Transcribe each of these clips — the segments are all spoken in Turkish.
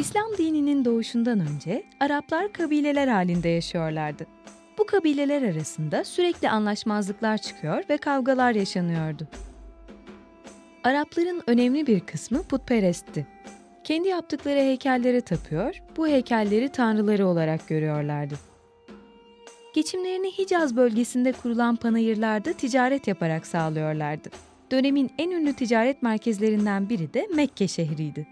İslam dininin doğuşundan önce Araplar kabileler halinde yaşıyorlardı. Bu kabileler arasında sürekli anlaşmazlıklar çıkıyor ve kavgalar yaşanıyordu. Arapların önemli bir kısmı putperestti. Kendi yaptıkları heykellere tapıyor, bu heykelleri tanrıları olarak görüyorlardı. Geçimlerini Hicaz bölgesinde kurulan panayırlarda ticaret yaparak sağlıyorlardı. Dönemin en ünlü ticaret merkezlerinden biri de Mekke şehriydi.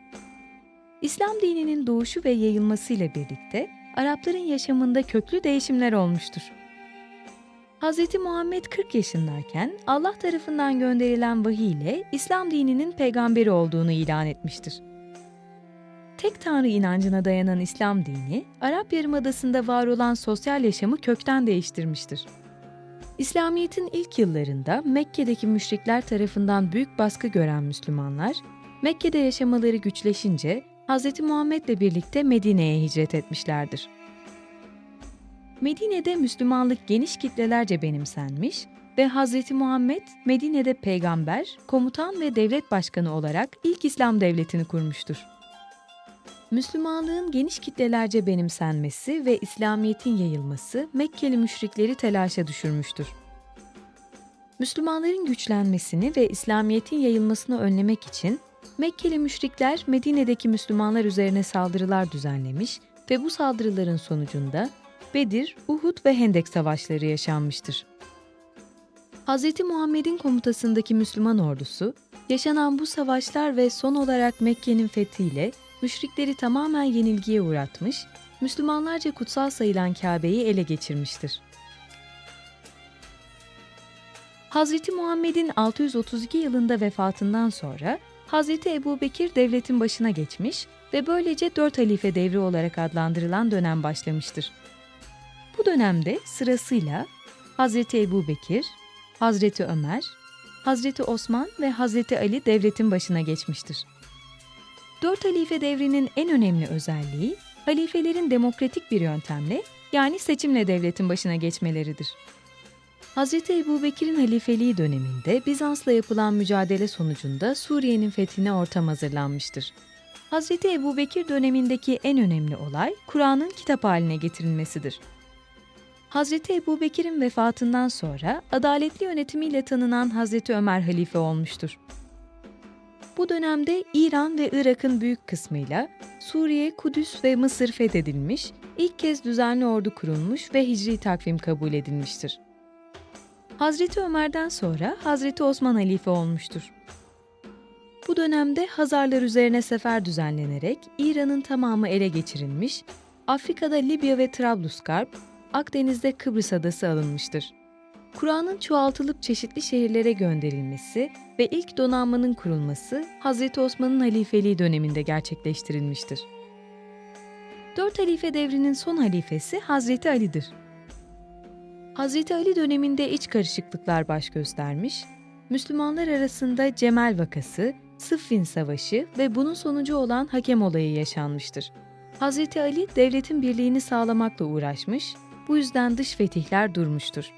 İslam dininin doğuşu ve yayılmasıyla birlikte Arapların yaşamında köklü değişimler olmuştur. Hz. Muhammed 40 yaşındayken Allah tarafından gönderilen vahiy ile İslam dininin peygamberi olduğunu ilan etmiştir. Tek tanrı inancına dayanan İslam dini, Arap Yarımadası'nda var olan sosyal yaşamı kökten değiştirmiştir. İslamiyet'in ilk yıllarında Mekke'deki müşrikler tarafından büyük baskı gören Müslümanlar, Mekke'de yaşamaları güçleşince Hz. Muhammed'le birlikte Medine'ye hicret etmişlerdir. Medine'de Müslümanlık geniş kitlelerce benimsenmiş ve Hz. Muhammed Medine'de peygamber, komutan ve devlet başkanı olarak ilk İslam devletini kurmuştur. Müslümanlığın geniş kitlelerce benimsenmesi ve İslamiyet'in yayılması Mekkeli müşrikleri telaşa düşürmüştür. Müslümanların güçlenmesini ve İslamiyet'in yayılmasını önlemek için Mekkeli müşrikler Medine'deki Müslümanlar üzerine saldırılar düzenlemiş ve bu saldırıların sonucunda Bedir, Uhud ve Hendek savaşları yaşanmıştır. Hz. Muhammed'in komutasındaki Müslüman ordusu, yaşanan bu savaşlar ve son olarak Mekke'nin fethiyle müşrikleri tamamen yenilgiye uğratmış, Müslümanlarca kutsal sayılan Kabe'yi ele geçirmiştir. Hz. Muhammed'in 632 yılında vefatından sonra Hz. Ebu Bekir devletin başına geçmiş ve böylece dört halife devri olarak adlandırılan dönem başlamıştır. Bu dönemde sırasıyla Hz. Ebu Bekir, Hazreti Ömer, Hazreti Osman ve Hazreti Ali devletin başına geçmiştir. Dört halife devrinin en önemli özelliği, halifelerin demokratik bir yöntemle yani seçimle devletin başına geçmeleridir. Hz. Ebu Bekir'in halifeliği döneminde Bizans'la yapılan mücadele sonucunda Suriye'nin fethine ortam hazırlanmıştır. Hz. Ebu Bekir dönemindeki en önemli olay Kur'an'ın kitap haline getirilmesidir. Hz. Ebu Bekir'in vefatından sonra adaletli yönetimiyle tanınan Hz. Ömer halife olmuştur. Bu dönemde İran ve Irak'ın büyük kısmıyla Suriye, Kudüs ve Mısır fethedilmiş, ilk kez düzenli ordu kurulmuş ve hicri takvim kabul edilmiştir. Hazreti Ömer'den sonra Hazreti Osman halife olmuştur. Bu dönemde Hazarlar üzerine sefer düzenlenerek İran'ın tamamı ele geçirilmiş, Afrika'da Libya ve Trablusgarp, Akdeniz'de Kıbrıs adası alınmıştır. Kur'an'ın çoğaltılıp çeşitli şehirlere gönderilmesi ve ilk donanmanın kurulması Hazreti Osman'ın halifeliği döneminde gerçekleştirilmiştir. Dört halife devrinin son halifesi Hazreti Ali'dir. Hazreti Ali döneminde iç karışıklıklar baş göstermiş, Müslümanlar arasında Cemal vakası, Sıffin Savaşı ve bunun sonucu olan hakem olayı yaşanmıştır. Hazreti Ali devletin birliğini sağlamakla uğraşmış, bu yüzden dış fetihler durmuştur.